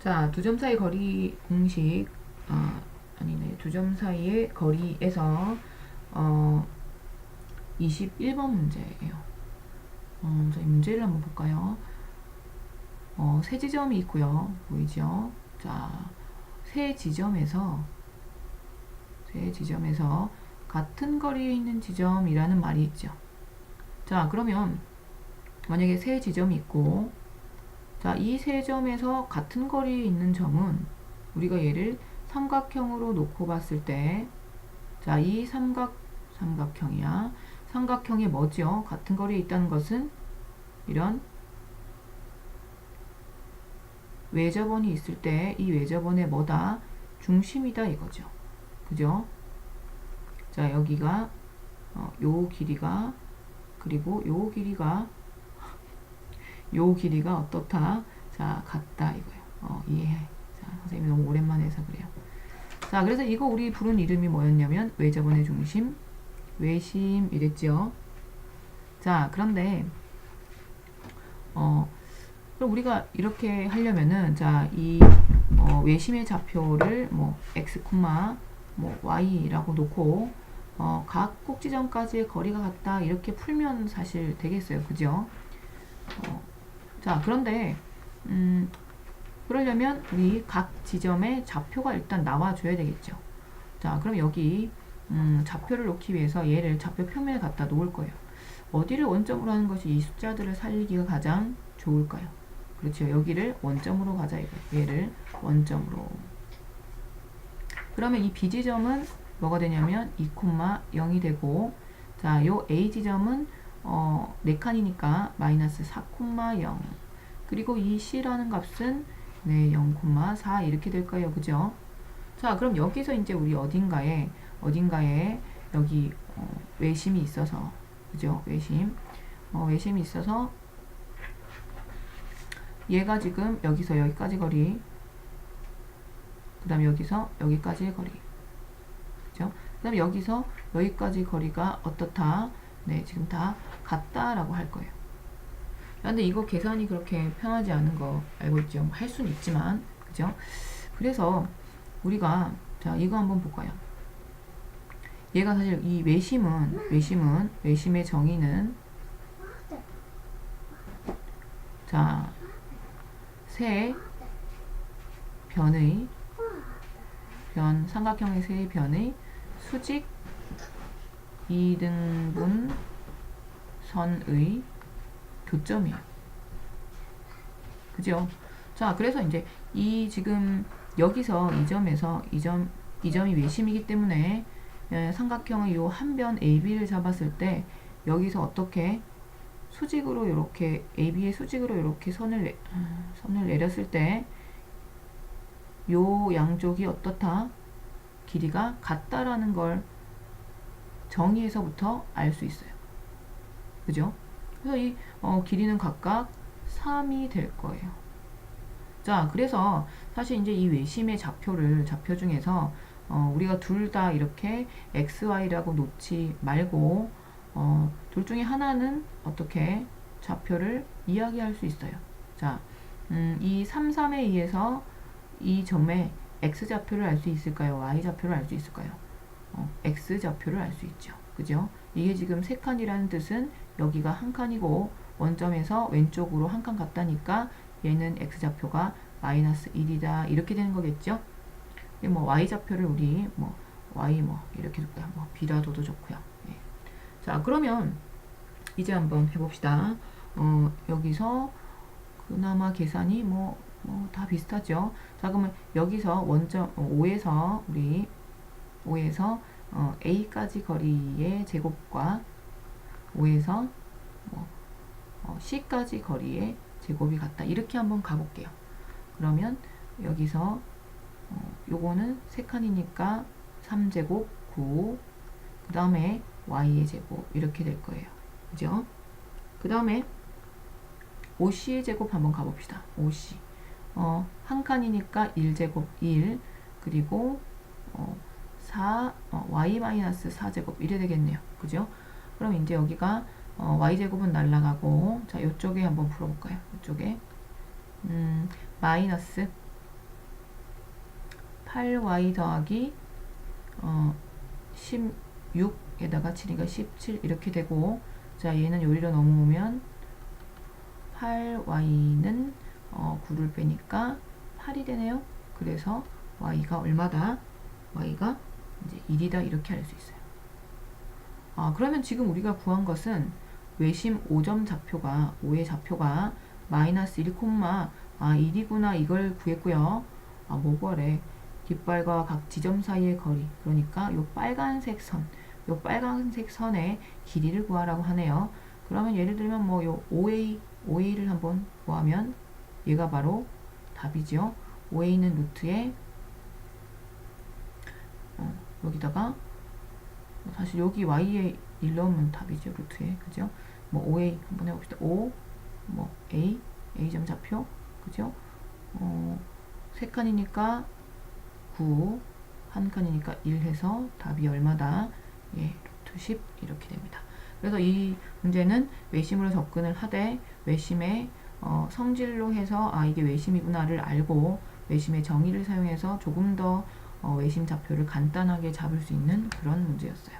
자, 두 점 사이 거리 공식, 아, 아니네. 두 점 사이의 거리에서, 어, 21번 문제예요. 어, 자, 이 문제를 한번 볼까요? 어, 세 지점이 있고요. 보이죠? 자, 세 지점에서, 세 지점에서 같은 거리에 있는 지점이라는 말이 있죠. 자, 그러면 만약에 세 지점이 있고, 자, 이 세 점에서 같은 거리에 있는 점은 우리가 얘를 삼각형으로 놓고 봤을 때, 자, 이 삼각, 삼각형이야. 삼각형이 뭐죠? 같은 거리에 있다는 것은 이런 외접원이 있을 때 이 외접원의 뭐다? 중심이다 이거죠. 그죠? 자, 여기가 어, 요 길이가 그리고 요 길이가 요 길이가 어떻다? 자, 같다 이거예요. 어, 이해해. 자, 선생님이 너무 오랜만에 해서 그래요. 자, 그래서 이거 우리 부른 이름이 뭐였냐면 외접원의 중심, 외심 이랬죠. 자, 그런데 어, 그럼 우리가 이렇게 하려면은 자, 이 어, 외심의 좌표를 뭐 x, 뭐 y라고 놓고 어, 각 꼭지점까지의 거리가 같다 이렇게 풀면 사실 되겠어요. 그죠? 어, 자, 그런데 음, 그러려면 우리 각 지점의 좌표가 일단 나와줘야 되겠죠. 자, 그럼 여기 음, 좌표를 놓기 위해서 얘를 좌표 표면에 갖다 놓을 거예요. 어디를 원점으로 하는 것이 이 숫자들을 살리기가 가장 좋을까요? 그렇죠. 여기를 원점으로 가자 이거예요. 얘를 원점으로. 그러면 이 B지점은 뭐가 되냐면 2,0이 되고 자, 요 A 지점은 어, 4칸이니까 마이너스 4,0 그리고 이 C라는 값은 네, 0,4 이렇게 될 거예요. 그죠? 자, 그럼 여기서 이제 우리 어딘가에 어딘가에 여기 어, 외심이 있어서 그죠? 외심 어, 외심이 있어서 얘가 지금 여기서 여기까지 거리 그 다음에 여기서 여기까지의 거리 그죠? 그 다음에 여기서 여기까지 거리가 어떻다? 네, 지금 다 같다라고 할 거예요. 근데 이거 계산이 그렇게 편하지 않은 거 알고 있죠? 할 수는 있지만, 그죠? 그래서 우리가 자 이거 한번 볼까요? 얘가 사실 이 외심은 외심은 외심의 정의는 자세 변의 변 삼각형의 세 변의 수직 2등분 선의 교점이에요. 그죠? 자, 그래서 이제 이 지금 여기서 이 점에서 이 점, 이 점이 외심이기 때문에 예, 삼각형의 요 한 변 AB를 잡았을 때 여기서 어떻게 수직으로 이렇게 AB의 수직으로 이렇게 선을 내, 선을 내렸을 때 요 양쪽이 어떻다? 길이가 같다라는 걸 정의에서부터 알 수 있어요. 그죠? 그래서 이 어, 길이는 각각 3이 될 거예요. 자, 그래서 사실 이제 이 외심의 좌표를 좌표 중에서 어, 우리가 둘 다 이렇게 x, y라고 놓지 말고 어, 둘 중에 하나는 어떻게 좌표를 이야기할 수 있어요. 자, 음, 이 3, 3에 의해서 이 점의 x 좌표를 알 수 있을까요? y 좌표를 알 수 있을까요? 어, x 좌표를 알 수 있죠. 그죠? 이게 지금 세 칸이라는 뜻은 여기가 한 칸이고 원점에서 왼쪽으로 한 칸 갔다니까 얘는 x좌표가 마이너스 1이다 이렇게 되는 거겠죠 뭐 y좌표를 우리 뭐 y 뭐 이렇게 둘까요 뭐 b라도도 좋고요 예. 자 그러면 이제 한번 해봅시다 어, 여기서 그나마 계산이 뭐 뭐 다 비슷하죠 자 그러면 여기서 원점 5에서 어, 우리 5에서 어, a까지 거리의 제곱과 5에서 뭐 어, C까지 거리의 제곱이 같다. 이렇게 한번 가볼게요. 그러면 여기서 어, 요거는 3칸이니까 3제곱 9. 그 다음에 y의 제곱 이렇게 될 거예요. 그죠? 그 다음에 5c의 제곱 한번 가봅시다. 5c. 어, 한 칸이니까 1제곱 1 그리고 어, 4 어, y-4제곱 이래 되겠네요. 그죠? 그럼 이제 여기가 어, y제곱은 날라가고 자 이쪽에 한번 풀어볼까요? 이쪽에 음, 마이너스 8y 더하기 어, 16에다가 7이니까 17 이렇게 되고 자 얘는 요리로 넘어오면 8y는 어, 9를 빼니까 8이 되네요. 그래서 y가 얼마다? y가 이제 1이다 이렇게 할수 있어요. 아 그러면 지금 우리가 구한 것은 외심 5점 좌표가 5의 좌표가 마이너스 1, 아 1이구나 이걸 구했고요. 아뭐 구하래? 깃발과 각 지점 사이의 거리 그러니까 요 빨간색 선, 요 빨간색 선의 길이를 구하라고 하네요. 그러면 예를 들면 뭐 요 5a, 5a를 한번 구하면 얘가 바로 답이죠. 5a는 루트에 어, 여기다가 사실 여기 y에 1 넣으면 답이죠. 루트에 그죠? 뭐 5a 한번 해봅시다. 5, 뭐 a, a점 좌표 그죠? 어, 세 칸이니까 9, 한 칸이니까 1 해서 답이 얼마다? 예, 루트 10 이렇게 됩니다. 그래서 이 문제는 외심으로 접근을 하되 외심의 어, 성질로 해서 아 이게 외심이구나를 알고 외심의 정의를 사용해서 조금 더 어, 외심 좌표를 간단하게 잡을 수 있는 그런 문제였어요.